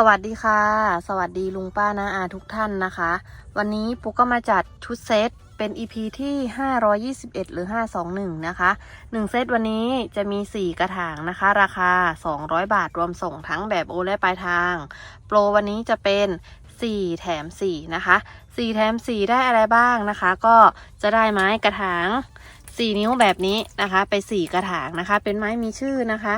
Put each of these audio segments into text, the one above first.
สวัสดีค่ะ สวัสดีลุงป้านาอาทุกท่านนะคะ วันนี้ปุ๊กก็มาจัดชุดเซตเป็น EP ที่ 521 หรือ 521 นะคะ 1 เซตวันนี้จะมี 4 กระถางนะคะ ราคา 200 บาทรวมส่งทั้งแบบโอและปลายทาง โปรวันนี้จะเป็น 4 แถม 4 นะคะ 4 แถม 4 ได้อะไรบ้างนะคะ ก็จะได้ไม้กระถาง 4 นิ้วแบบนี้นะคะ ไป 4 กระถางนะคะ เป็นไม้มีชื่อนะคะ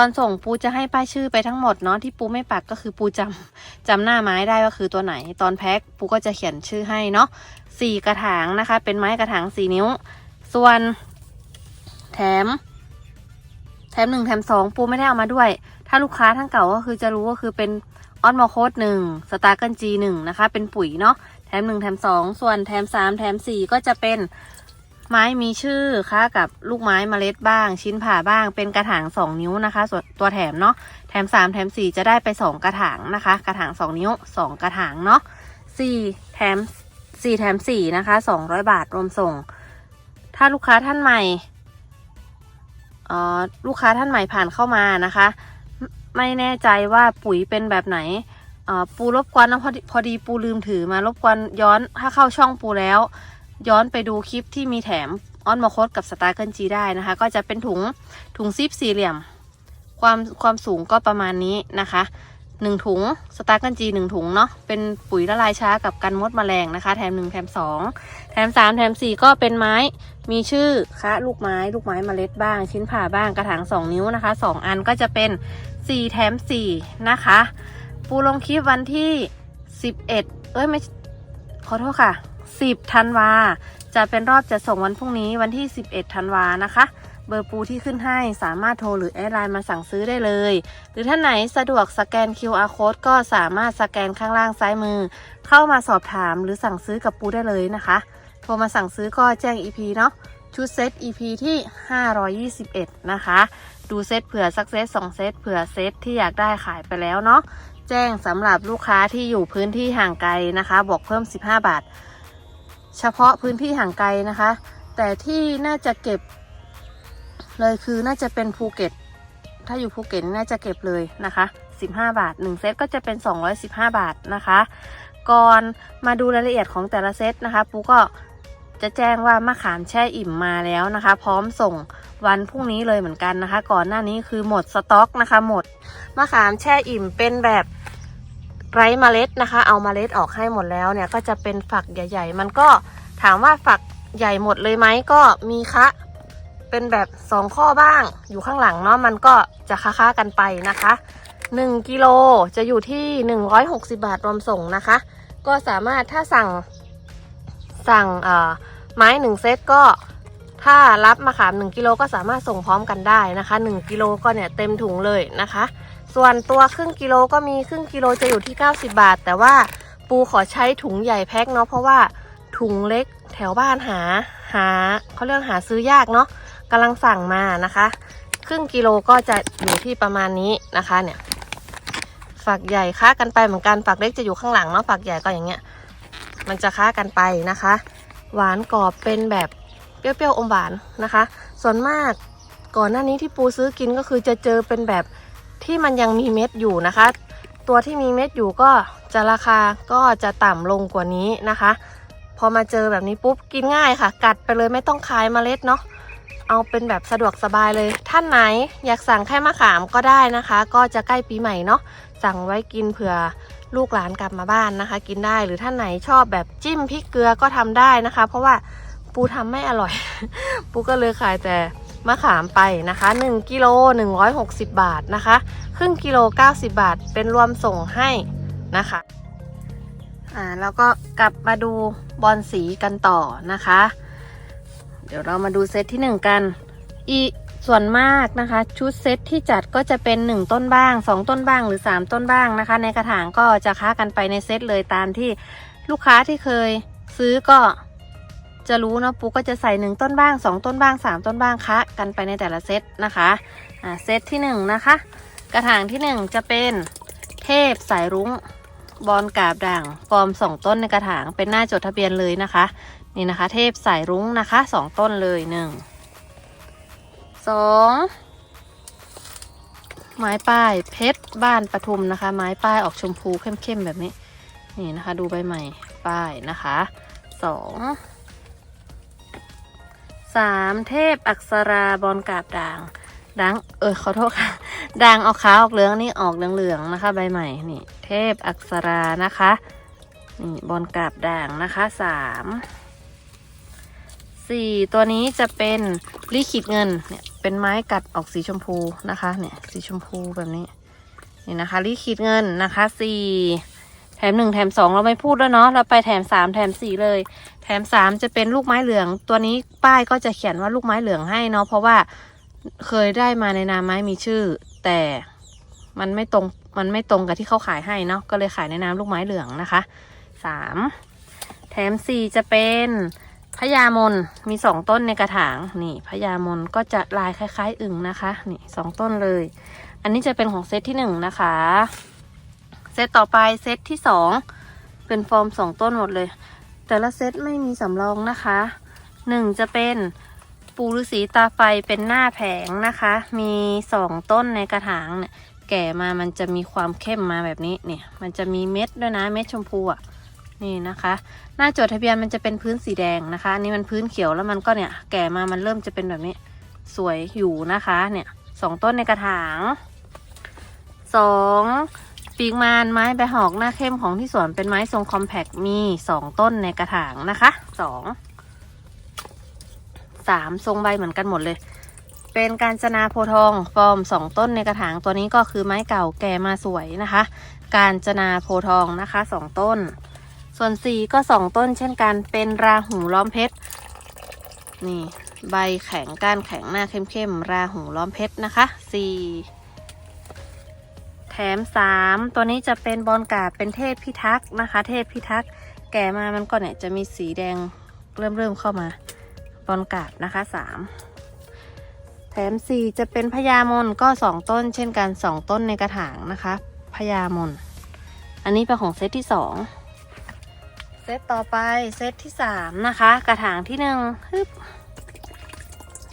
ตอนส่งปูจะให้ป้ายชื่อไปทั้งหมดเนาะที่ปูไม่ปักก็คือปูจำจำหน้าไม้ได้ว่าคือตัวไหน ตอนแพ็คปูก็จะเขียนชื่อให้เนาะสี่กระถางนะคะ เป็นไม้กระถางสี่นิ้ว ส่วน แถม แถมหนึ่งแถมสองปูไม่ได้เอามาด้วย ถ้าลูกค้าทั้งเก่าก็คือจะรู้ว่าคือเป็นออนมอโคดหนึ่งสตาร์เกิลจีหนึ่งนะคะ เป็นปุ๋ยเนาะแถมหนึ่งแถมสองส่วนแถมสามแถมสี่ก็จะเป็น ไม้มีชื่อค่ะกับลูกไม้เมล็ดบ้าง ชิ้นผ่าบ้าง เป็นกระถางสองนิ้วนะคะ ส่วนตัวแถมเนาะแถมสามแถมสี่จะได้ไปสองกระถางนะคะ กระถางสองนิ้วสองกระถางเนาะสี่แถมสี่แถมสี่นะคะสองร้อยบาทรวมส่ง ถ้าลูกค้าท่านใหม่เอ่อลูกค้าท่านใหม่ผ่านเข้ามานะคะ ไม่แน่ใจว่าปุ๋ยเป็นแบบไหนเอ่อปูรบกวนนะพอดีพอดีปูลืมถือมารบกวนย้อนถ้าเข้าช่องปูแล้ว ย้อนไปดูคลิปที่มีแถมออนมาโคดกับสตาร์เกิลจีได้นะคะ ก็จะเป็นถุงถุงซิปสี่เหลี่ยม ความความสูงก็ประมาณนี้นะคะหนึ่งถุงสตาร์เกิลจีหนึ่งถุงเนาะเป็นปุ๋ยละลายช้ากับกันมดแมลงนะคะ แถมหนึ่งแถมสองแถมสามแถมสี่ก็เป็นไม้มีชื่อคะลูกไม้ลูกไม้เมล็ดบ้าง ชิ้นผ่าบ้างกระถางสองนิ้วนะคะสองอันก็จะเป็นสี่แถมสี่นะคะ ปูลงคลิปวันที่สิบเอ็ดเอ้ยไม่ขอโทษค่ะ สิบธันวา จะเป็นรอบจะส่งวันพรุ่งนี้วันที่ 11ธันวานะคะ เบอร์ปูที่ขึ้นให้สามารถโทรหรือแอดไลน์มาสั่งซื้อได้เลย หรือท่านไหนสะดวกสแกน QR code ก็สามารถสแกนข้างล่างซ้ายมือ เข้ามาสอบถามหรือสั่งซื้อกับปูได้เลยนะคะ โทรมาสั่งซื้อก็แจ้ง EP เนาะชุดเซต EP ที่ 521 นะคะ ดูเซตเผื่อสักเซต2เซตเผื่อเซตที่อยากได้ขายไปแล้วเนาะ แจ้งสำหรับลูกค้าที่อยู่พื้นที่ห่างไกลนะคะบอกเพิ่ม 15 บาท เฉพาะพื้นที่ห่างไกลนะคะ แต่ที่น่าจะเก็บ เลยคือน่าจะเป็นภูเก็ต ถ้าอยู่ภูเก็ตน่าจะเก็บเลยนะคะ 15 บาท 1 เซตก็จะเป็น 215 บาทนะคะ ก่อนมาดูรายละเอียดของแต่ละเซตนะคะปูก็จะแจ้งว่ามะขามแช่อิ่มมาแล้วนะคะ พร้อมส่งวันพรุ่งนี้เลยเหมือนกันนะคะ ก่อนหน้านี้คือหมดสต็อกนะคะ หมดมะขามแช่อิ่มเป็นแบบ ไร้เมล็ดนะคะ เอาเมล็ดออกให้หมดแล้วเนี่ยก็จะเป็นฝักใหญ่ ๆ มันก็ถามว่าฝักใหญ่หมดเลยไหมก็มีคะเป็นแบบสองข้อบ้างอยู่ข้างหลังเนาะมันก็จะค้าๆกันไปนะคะ1กิโลจะอยู่ที่ 160 บาทรวมส่งนะคะ ก็สามารถถ้าสั่งสั่งเอ่อไม้หนึ่งเซตก็ถ้ารับมะขาม 1กิโลก็สามารถส่งพร้อมกันได้นะคะ 1กิโลก็เนี่ยเต็มถุงเลยนะคะ ส่วนตัวครึ่งกิโลก็มีครึ่งกิโลจะอยู่ที่ 90 บาท แต่ว่าปูขอใช้ถุงใหญ่แพ็คเนาะเพราะว่าถุงเล็กแถวบ้านหาหาเขาเรียกหาซื้อยากเนาะกำลังสั่งมานะคะ ครึ่งกิโลก็จะอยู่ที่ประมาณนี้นะคะเนี่ยฝักใหญ่ค้ากันไปเหมือนกันฝักเล็กจะอยู่ข้างหลังเนาะฝักใหญ่ก็อย่างเงี้ยมันจะค้ากันไปนะคะ หวานกรอบเป็นแบบเปรี้ยวๆอมหวานนะคะ ส่วนมากก่อนหน้านี้ที่ปูซื้อกินก็คือจะเจอเป็นแบบ ที่มันยังมีเม็ดอยู่นะคะ ตัวที่มีเม็ดอยู่ก็จะราคาก็จะต่ำลงกว่านี้นะคะ พอมาเจอแบบนี้ปุ๊บกินง่ายค่ะ กัดไปเลยไม่ต้องคายเมล็ดเนาะเอาเป็นแบบสะดวกสบายเลย ท่านไหนอยากสั่งแค่มะขามก็ได้นะคะ ก็จะใกล้ปีใหม่เนาะสั่งไว้กินเผื่อลูกหลานกลับมาบ้านนะคะ กินได้หรือท่านไหนชอบแบบจิ้มพริกเกลือก็ทำได้นะคะ เพราะว่าปูทำไม่อร่อย ปูก็เลยขายแต่ มะขามไปนะคะ1กิโล160 บาทนะคะ ครึ่งกิโล 90 บาท เป็นรวมส่งให้นะคะอ่าแล้วก็กลับมาดูบอลสีกันต่อนะคะ เดี๋ยวเรามาดูเซตที่ 1 กันอีส่วนมากนะคะ ชุดเซตที่จัดก็จะเป็น 1 ต้นบ้าง 2 ต้นบ้างหรือ 3 ต้นบ้างนะคะ ในกระถางก็จะค้ากันไปในเซตเลยตามที่ลูกค้าที่เคยซื้อก็ จะรู้เนาะปูก็จะใส่ 1 ต้นบ้าง 2 ต้นบ้าง 3 ต้นบ้างคะกันไปในแต่ละเซตนะคะอ่าเซตที่ 1 นะคะ กระถางที่หนึ่งจะเป็นเทพสายรุ้งบอลกาบด่างฟอร์มสองต้นในกระถางเป็นหน้าจดทะเบียนเลยนะคะ นี่นะคะ เทพสายรุ้งนะคะสองต้นเลยหนึ่งสองไม้ป้ายเพชรบ้านปทุมนะคะ ไม้ป้ายออกชมพูเข้มๆแบบนี้ นี่นะคะ ดูใบใหม่ป้ายนะคะสอง สามเทพอักษราบอลกาบด่าง ด่าง เออขอโทษค่ะ ด่างออกขาวออกเหลืองนี่ออกเหลืองๆนะคะ ใบใหม่นี่ เทพอักษรานะคะนี่บอลกาบด่างนะคะสามสี่ตัวนี้จะเป็นลิขิตเงินเนี่ยเป็นไม้กัดออกสีชมพูนะคะเนี่ยสีชมพูแบบนี้นี่นะคะลิขิตเงินนะคะสี่ แถมหนึ่งแถมสองเราไม่พูดแล้วเนาะเราไปแถมสามแถมสี่เลย แถมสามจะเป็นลูกไม้เหลือง ตัวนี้ป้ายก็จะเขียนว่าลูกไม้เหลืองให้เนาะเพราะว่าเคยได้มาในนามไม้มีชื่อ แต่มันไม่ตรงมันไม่ตรงกับที่เขาขายให้เนาะก็เลยขายในนามลูกไม้เหลืองนะคะสามแถมสี่จะเป็นพญามนมีสองต้นในกระถางนี่พญามนก็จะลายคล้าย ๆ อึ่งนะคะ นี่สองต้นเลย อันนี้จะเป็นของเซตที่หนึ่งนะคะ ซตต่อไปเซตที่สองเป็นฟอร์มสองต้นหมดเลย แต่ละเซตไม่มีสำรองนะคะหนึ่งจะเป็นปูฤาษีตาไฟเป็นหน้าแผงนะคะ มีสองต้นในกระถางเนี่ยแก่มามันจะมีความเข้มมาแบบนี้เนี่ย มันจะมีเม็ดด้วยนะเม็ดชมพูอะนี่นะคะ หน้าจดทะเบียนมันจะเป็นพื้นสีแดงนะคะนนี้มันพื้นเขียวแล้วมันก็เนี่ย แก่มามันเริ่มจะเป็นแบบนี้ สวยอยู่นะคะ เนี่ยสองต้นในกระถางสอง ปีกมานไม้ใบหอกหน้าเข้มของที่สวนเป็นไม้ทรงคอมแพคมีสองต้นในกระถางนะคะสองสามทรงใบเหมือนกันหมดเลย เป็นการจนาโพทองฟอร์มสองต้นในกระถางตัวนี้ก็คือไม้เก่าแก่มาสวยนะคะ การจนาโพทองนะคะสองต้น ส่วนสี่ก็สองต้นเช่นกันเป็นราหูล้อมเพชรนี่ใบแข็งก้านแข็งหน้าเข้มๆราหูล้อมเพชรนะคะสี่ มสามตัวนี้จะเป็นบอลกาบเป็นเทพพิทักษ์นะคะ เทพพิทักษ์แก่มามันก็เนี่ยจะมีสีแดงเริ่มเริ่มเข้ามาบอลกาบนะคะสามแถมสี่จะเป็นพญามนก็สองต้น เช่นกันสองต้นในกระถางนะคะพญามนอันนี้เป็นของเซตที่สองเซตต่อไปเซตที่สามนะคะ กระถางที่หนึ่งฮึบ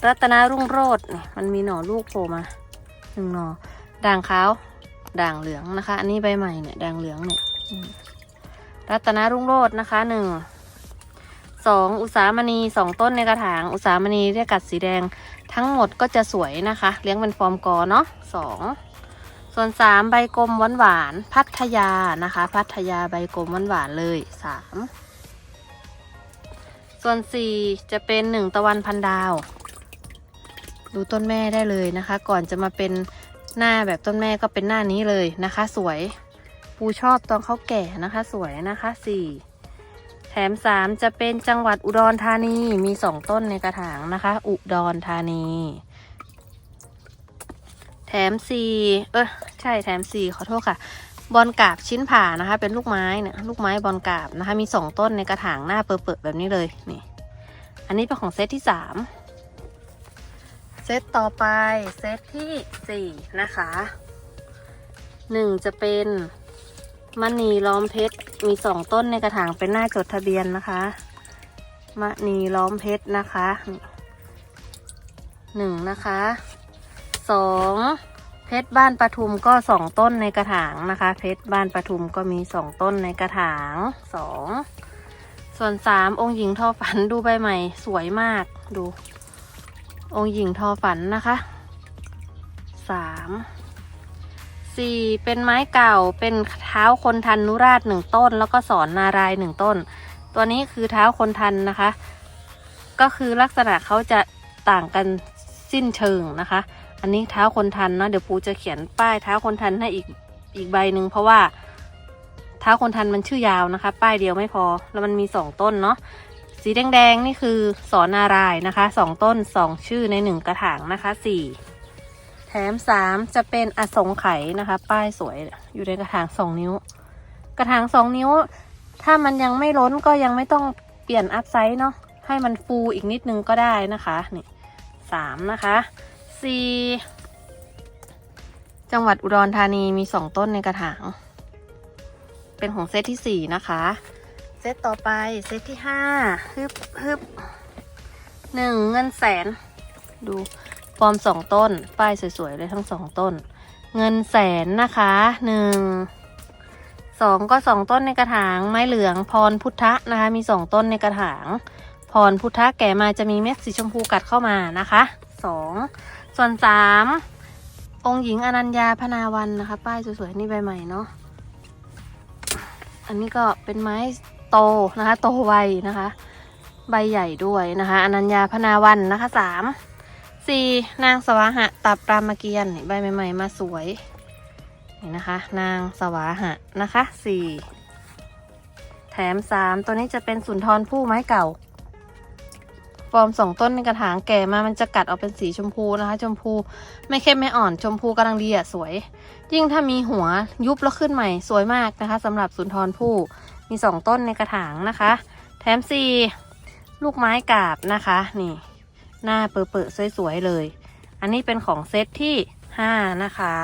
รัตนารุ่งโรจน์มันมีหน่อลูกโผล่มาหนึ่งหน่อด่างขาว ด่างเหลืองนะคะ อันนี้ใบใหม่เนี่ยด่างเหลืองเนี่ยรัตนารุ่งโรจน์นะคะหนึ่งสองอุสามณีสองต้นในกระถาง อุสามณีเรียกกัดสีแดงทั้งหมดก็จะสวยนะคะ เลี้ยงเป็นฟอร์มกอเนาะสองส่วนสามใบกลมหวานหวานพัทยานะคะ พัทยาใบกลมหวานหวานเลยสามส่วนสี่จะเป็นหนึ่งตะวันพันดาว ดูต้นแม่ได้เลยนะคะ ก่อนจะมาเป็น หน้าแบบต้นแม่ก็เป็นหน้านี้เลยนะคะ สวย ปูชอบตอนเขาแก่นะคะ สวยนะคะสี่แถมสามจะเป็นจังหวัดอุดรธานีมีสองต้นในกระถางนะคะ อุดรธานี แถมสี่เออใช่แถมสี่ขอโทษค่ะบอลกาบชิ้นผ่านะคะ เป็นลูกไม้เนี่ยลูกไม้บอลกาบนะคะ มีสองต้นในกระถางหน้าเปิดๆแบบนี้เลยนี่ อันนี้เป็นของเซตที่สาม เซตต่อไปเซตที่สี่นะคะหนึ่งจะเป็นมณีล้อมเพชรมีสองต้นในกระถางเป็นหน้าจดทะเบียนนะคะมณีล้อมเพชรนะคะหนึ่งนะคะสองเพชรบ้านปทุมก็สองต้นในกระถางนะคะ เพชรบ้านปทุมก็มีสองต้นในกระถางสองส่วนสามองค์หญิงทอฝันดูใบใหม่สวยมากดู องค์หญิงทอฝันนะคะสามสี่เป็นไม้เก่าเป็นเท้าคนทันนุราชหนึ่งต้น แล้วก็สอนนารายหนึ่งต้น ตัวนี้คือเท้าคนทันนะคะ ก็คือลักษณะเขาจะต่างกันสิ้นเชิงนะคะ อันนี้เท้าคนทันเนาะเดี๋ยวปูจะเขียนป้ายเท้าคนทันให้อีกอีกใบหนึ่งเพราะว่าเท้าคนทันมันชื่อยาวนะคะ ป้ายเดียวไม่พอแล้วมันมีสองต้นเนาะ สีแดงๆ นี่คือสอนนารายนะคะสองต้นสองชื่อในหนึ่งกระถางนะคะสี่แถมสามจะเป็นอสงไขยนะคะ ป้ายสวยอยู่ในกระถางสองนิ้ว กระถางสองนิ้ว ถ้ามันยังไม่ล้นก็ยังไม่ต้องเปลี่ยนอัพไซส์เนาะให้มันฟูอีกนิดนึงก็ได้นะคะนี่สามนะคะสี่จังหวัดอุดรธานีมีสองต้นในกระถาง เป็นของเซตที่สี่นะคะ ซตต่อไปเซตที่ห้าฮึบฮึบหนึ่งเงินแสน ดูฟอร์มสองต้น ป้ายสวยๆเลยทั้งสองต้น เงินแสนนะคะหนึ่งสองก็สองต้นในกระถาง ไม้เหลืองพรพุทธะนะคะ มีสองต้นในกระถาง พรพุทธะแก่มาจะมีเม็ดสีชมพูกัดเข้ามานะคะสองส่วนสามองค์หญิงอนัญญาพนาวันนะคะ ป้ายสวยๆนี่ใบใหม่เนาะอันนี้ก็เป็นไม้ โตนะคะ โตไวนะคะ ใบใหญ่ด้วยนะคะอนัญญาพนาวันนะคะสามสี่นางสวาหะตับรามเกียรติใบใหม่ ๆ มาสวยนี่นะคะ นางสวาหะนะคะสี่แถมสามตัวนี้จะเป็นสุนทรผู้ไม้เก่าฟอร์มสองต้นในกระถางแก่มามันจะกัดออกเป็นสีชมพูนะคะ ชมพูไม่เข้มไม่อ่อนชมพูกำลังดีอะสวย ยิ่งถ้ามีหัวยุบแล้วขึ้นใหม่สวยมากนะคะสำหรับสุนทรผู้ มีสองต้นในกระถางนะคะ แถมสี่ลูกไม้กาบนะคะ นี่ หน้าเปื่อๆสวยๆเลย อันนี้เป็นของเซตที่ห้านะคะ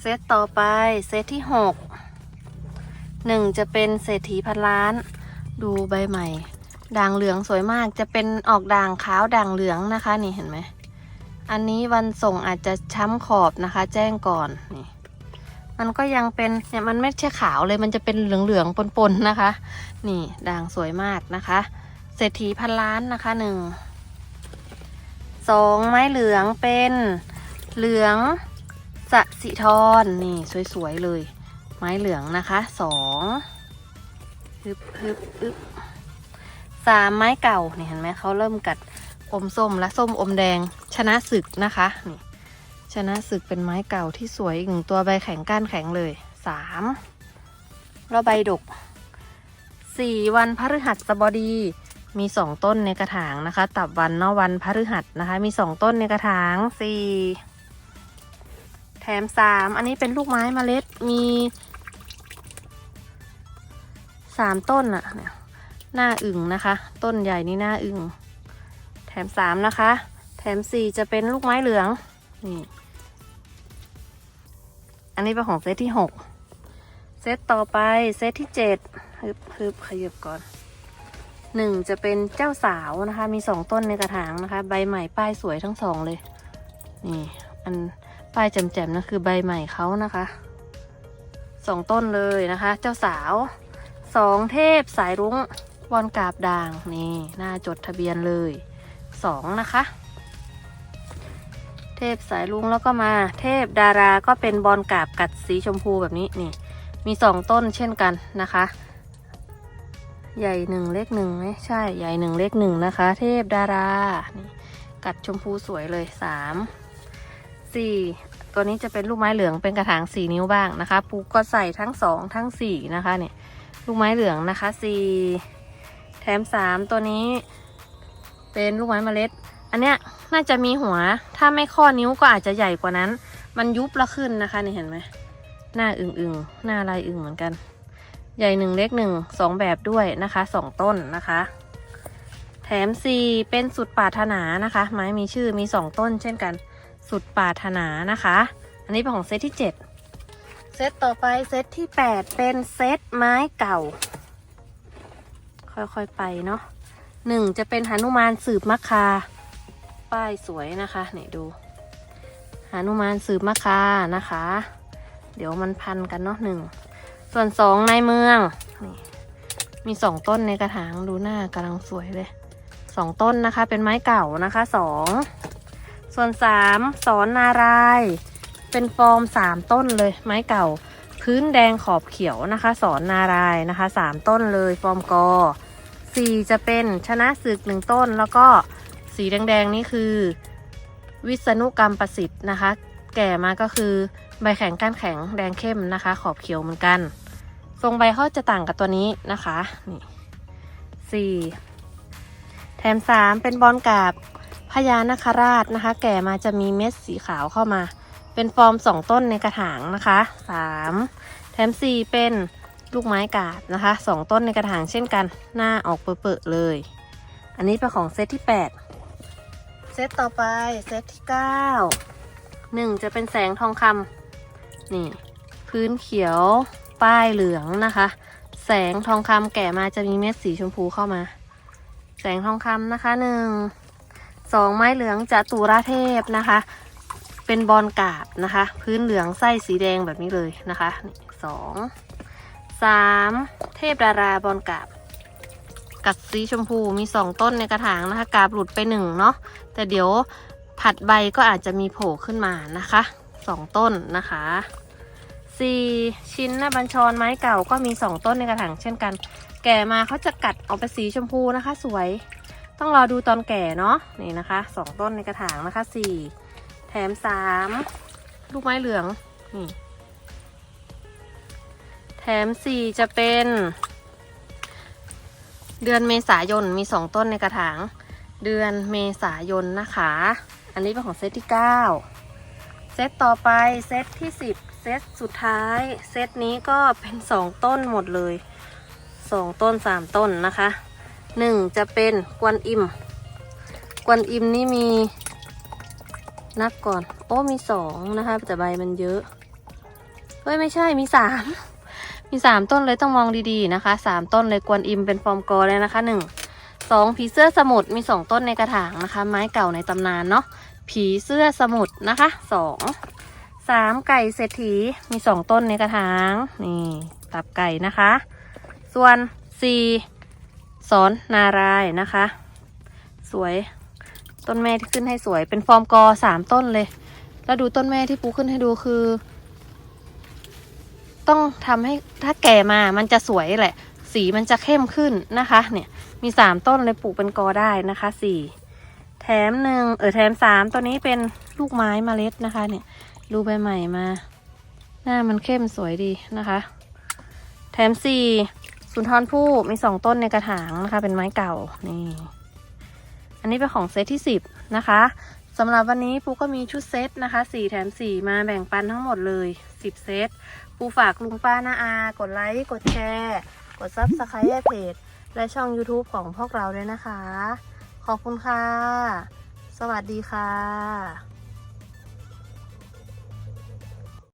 เซตต่อไปเซตที่หกหนึ่งจะเป็นเศรษฐีพันล้าน ดูใบใหม่ด่างเหลืองสวยมากจะเป็นออกด่างขาวด่างเหลืองนะคะ นี่เห็นไหมอันนี้วันส่งอาจจะช้ำขอบนะคะ แจ้งก่อนนี่ มันก็ยังเป็นเนี่ยมันไม่ใช่ขาวเลยมันจะเป็นเหลืองๆปนๆนะคะ นี่ด่างสวยมากนะคะ เศรษฐีพันล้านนะคะหนึ่งสองไม้เหลืองเป็นเหลืองสะสิทรนี่สวยๆเลย ไม้เหลืองนะคะสองฮึบฮึบฮึบสามไม้เก่านี่เห็นไหมเขาเริ่มกัดอมส้มและส้มอมแดงชนะศึกนะคะนี่ ชนะศึกเป็นไม้เก่าที่สวยอีกหนึ่งตัวใบแข็งก้านแข็งเลยสามแล้วใบดกสี่วันพฤหัสบดีมีสองต้นในกระถางนะคะ ตับวันเนาะวันพฤหัสนะคะ มีสองต้นในกระถางสี่แถมสามอันนี้เป็นลูกไม้เมล็ดมีสามต้นอะเนี่ยหน้าอึ่งนะคะ ต้นใหญ่นี่หน้าอึ่งแถมสามนะคะ แถมสี่จะเป็นลูกไม้เหลืองนี่ อันนี้เป็นของเซตที่หกเซตต่อไปเซตที่เจ็ดฮึบฮึบขยับก่อนหนึ่งจะเป็นเจ้าสาวนะคะ มีสองต้นในกระถางนะคะ ใบใหม่ป้ายสวยทั้งสองเลย นี่ อันป้ายแจ่มๆนะคือใบใหม่เขานะคะสองต้นเลยนะคะ เจ้าสาวสองเทพสายรุ้งวอนกาบด่างนี่หน้าจดทะเบียนเลยสองนะคะ เทพสายรุ้งแล้วก็มา เทพดาราก็เป็นบอลกาบกัดสีชมพูแบบนี้นี่ มีสองต้นเช่นกันนะคะ ใหญ่หนึ่งเล็กหนึ่งไหมใช่ใหญ่หนึ่งเล็กหนึ่งนะคะ เทพดารานี่กัดชมพูสวยเลยสามสี่ตัวนี้จะเป็นลูกไม้เหลืองเป็นกระถางสี่นิ้วบ้างนะคะ ปูก็ใส่ทั้งสองทั้งสี่นะคะเนี่ยลูกไม้เหลืองนะคะสี่แถมสามตัวนี้ เป็นลูกไม้เมล็ด อันเนี้ยน่าจะมีหัว ถ้าไม่ข้อนิ้วก็อาจจะใหญ่กว่านั้น มันยุบแล้วขึ้นนะคะนี่เห็นไหมหน้าอึ่งหน้าลายอึ่งเหมือนกัน ใหญ่หนึ่งเล็กหนึ่งสองแบบด้วยนะคะสองต้นนะคะ แถมสี่เป็นสุดปาถนานะคะ ไม้มีชื่อมีสองต้น เช่นกัน สุดปาถนานะคะ อันนี้เป็นของเซตที่เจ็ดเซตต่อไปเซตที่แปดเป็นเซตไม้เก่า ค่อยๆไปเนาะหนึ่งจะเป็นหนุมานสืบมะคา ป้ายสวยนะคะเนี่ยดูหานุมานสืบมะคานะคะ เดี๋ยวมันพันกันเนาะหนึ่ง ส่วนสองในเมืองนี่มีสองต้นในกระถางดูหน้ากำลังสวยเลยสองต้นนะคะ เป็นไม้เก่านะคะสองส่วนสามสอนนาราย เป็นฟอร์มสามต้นเลย ไม้เก่า พื้นแดงขอบเขียวนะคะ สอนนารายนะคะสามต้นเลย ฟอร์มกอสี่จะเป็นชนะศึกหนึ่งต้นแล้วก็ สีแดงๆนี่คือ วิษณุกรรมประสิทธิ์นะคะ แก่มาก็คือใบแข็งก้านแข็งแดงเข้มนะคะ ขอบเขียวเหมือนกัน ทรงใบเขาจะต่างกับตัวนี้นะคะนี่สี่แถมสามเป็นบอลกาบพญานาคราชนะคะ แก่มาจะมีเม็ดสีขาวเข้ามา เป็นฟอร์มสองต้นในกระถางนะคะสามแถมสี่เป็นลูกไม้กาบนะคะสองต้นในกระถางเช่นกัน หน้าออกเปื่อๆเลย อันนี้เป็นของเซตที่แปด ซตต่อไปเซตที่เก้าหนึ่งจะเป็นแสงทองคำนี่ พื้นเขียวป้ายเหลืองนะคะ แสงทองคำแก่มาจะมีเม็ดสีชมพูเข้ามา แสงทองคำนะคะหนึ่งสองไม้เหลืองจะตุราเทพนะคะ เป็นบอลกาบนะคะ พื้นเหลืองไส้สีแดงแบบนี้เลยนะคะสองสามเทพดาราบอลกาบ กัดสีชมพูมีสองต้นในกระถางนะคะ กาบหลุดไปหนึ่งเนาะแต่เดี๋ยวผัดใบก็อาจจะมีโผล่ขึ้นมานะคะสองต้นนะคะสี่ชิ้นหน้าบัญชรไม้เก่าก็มีสองต้นในกระถางเช่นกัน แก่มาเขาจะกัดออกไปสีชมพูนะคะ สวยต้องรอดูตอนแก่เนาะนี่นะคะสองต้นในกระถางนะคะสี่แถมสามลูกไม้เหลืองนี่แถมสี่จะเป็น เดือนเมษายนมีสองต้นในกระถาง เดือนเมษายนนะคะ อันนี้เป็นของเซตที่9เซตต่อไปเซตที่10เซตสุดท้าย เซตนี้ก็เป็น2ต้นหมดเลย2ต้น3ต้นนะคะ1จะเป็นกวนอิม กวนอิมนี่มีนับก่อน โอ้มี2นะคะแต่ใบมันเยอะ เฮ้ย ไม่ใช่มี3ม สามต้นเลยต้องมองดีๆนะคะสามต้นเลยกวนอิมเป็นฟอร์มกอเลยนะคะหนึ่งสองผีเสื้อสมุทรมีสองต้นในกระถางนะคะ ไม้เก่าในตำนานเนาะผีเสื้อสมุทรนะคะสองสามไก่เศรษฐีมีสองต้นในกระถางนี่ตับไก่นะคะ ส่วนสี่สอนนารายนะคะ สวยต้นแม่ที่ขึ้นให้สวยเป็นฟอร์มกอสามต้นเลย แล้วดูต้นแม่ที่ปูขึ้นให้ดูคือ ต้องทำให้ถ้าแก่มามันจะสวยแหละ สีมันจะเข้มขึ้นนะคะ เนี่ยมีสามต้นเลยปลูกเป็นกอได้นะคะสี่แถมหนึ่งเออแถมสามตัวนี้เป็นลูกไม้มเมล็ดนะคะ เนี่ยรูใบใหม่มา หน้ามันเข้มสวยดีนะคะ แถมสี่สุนทรภู่มีสองต้นในกระถางนะคะ เป็นไม้เก่านี่อันนี้เป็นของเซตที่สิบนะคะสำหรับวันนี้ปูก็มีชุดเซตนะคะสี่แถมสี่มาแบ่งปันทั้งหมดเลยสิบเซต ปูฝากลุงป้านาอา กดไลค์ กดแชร์ กดซับสไครต์เพจ และช่อง YouTube ของพวกเราด้วยนะคะ ขอบคุณค่ะ สวัสดีค่ะ